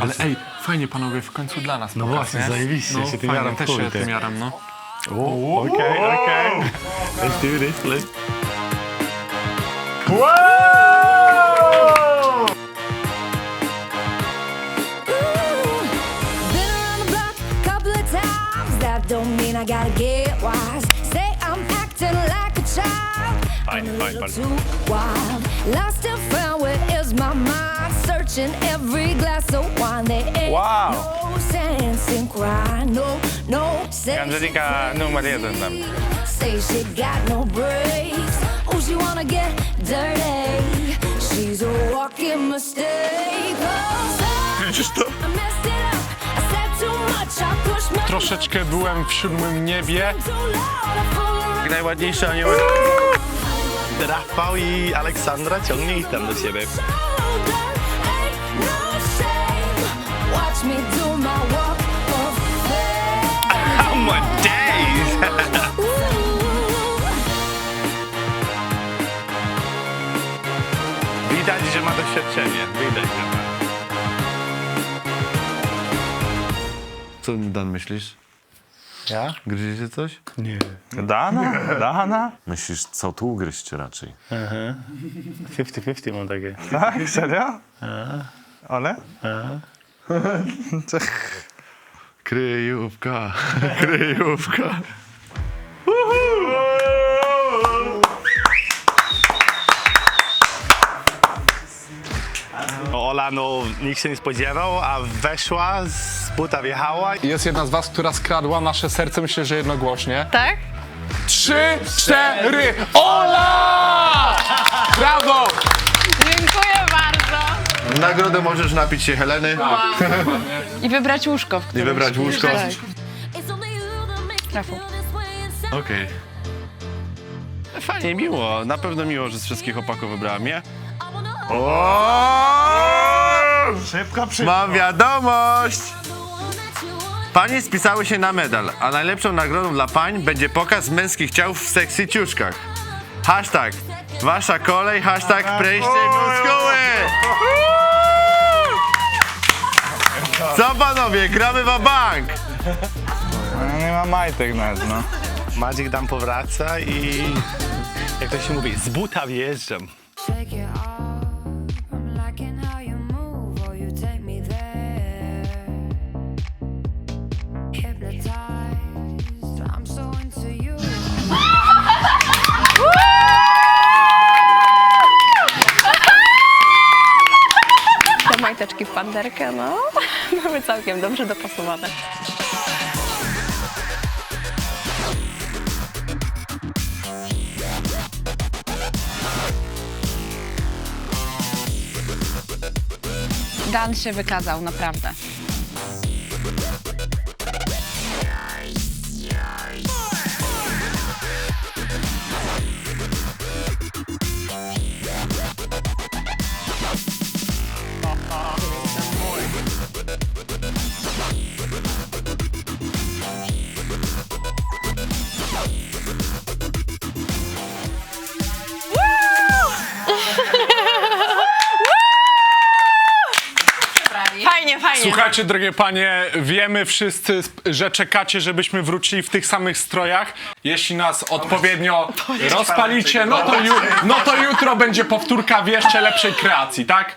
Ale ej, fajnie panowie, w końcu dla nas No pokaz, właśnie, nie? zajebiście, no, się tym fajnie, jaram też się ty. tym jaram, no. Okej, okej. Let's do this, let's... Been around the block a couple of times. That don't mean I gotta get wise. Say I'm acting like a child. Fine, I'm a fine, little fine. too wild. Lost and found, where is my mind? Searching every glass of wine. There ain't Wow. no sense in crying. No, no sense. Angelika in numer jeden dla mnie. Say she got no brakes. Oh, she wanna get dirty. She's a walking mistake. Oh, sorry. Widzisz to? I messed it up. I said too much. I pushed my Troszeczkę byłem w siódmym niebie. too loud. I fooled around. Najładniejszy aniołek. Rafał i Aleksandra ciągnie ich tam do siebie. Ma doświadczenie. Widać, ma. Co Dan myślisz? Ja? Gryziecie coś? Nie. Dana? Dana? Myślisz, co tu ugryźć raczej? 50-50 mam takie. Tak? Serio? Ale? Kryjówka, kryjówka. Ola, no nikt się nie spodziewał, a weszła, z buta wjechała. Jest jedna z was, która skradła nasze serce, myślę, że jednogłośnie. Tak? Trzy, cztery, Ola! Brawo! Dziękuję bardzo. Nagrodę możesz napić się Heleny I wybrać łóżko, w i wybrać łóżko. Tak. Rafał. Okej. Fajnie, miło. Na pewno miło, że z wszystkich chłopaków wybrała mnie. Wanna Szybko. Mam wiadomość! Panie spisały się na medal, a najlepszą nagrodą dla pań będzie pokaz męskich ciał w sexy ciuszkach. Hashtag wasza kolej, hashtag prejście muskuły! Co panowie, gramy w bank! No, nie ma majtek nawet, no. Madzik tam powraca i... Jak to się mówi? Z buta wjeżdżam. Majteczki w panderkę, no. Były całkiem dobrze dopasowane. Dan się wykazał, naprawdę. Fajnie, fajnie. Słuchajcie, drogie panie, wiemy wszyscy, że czekacie, żebyśmy wrócili w tych samych strojach. Jeśli nas odpowiednio rozpalicie, no to, ju, no to jutro będzie powtórka w jeszcze lepszej kreacji, tak?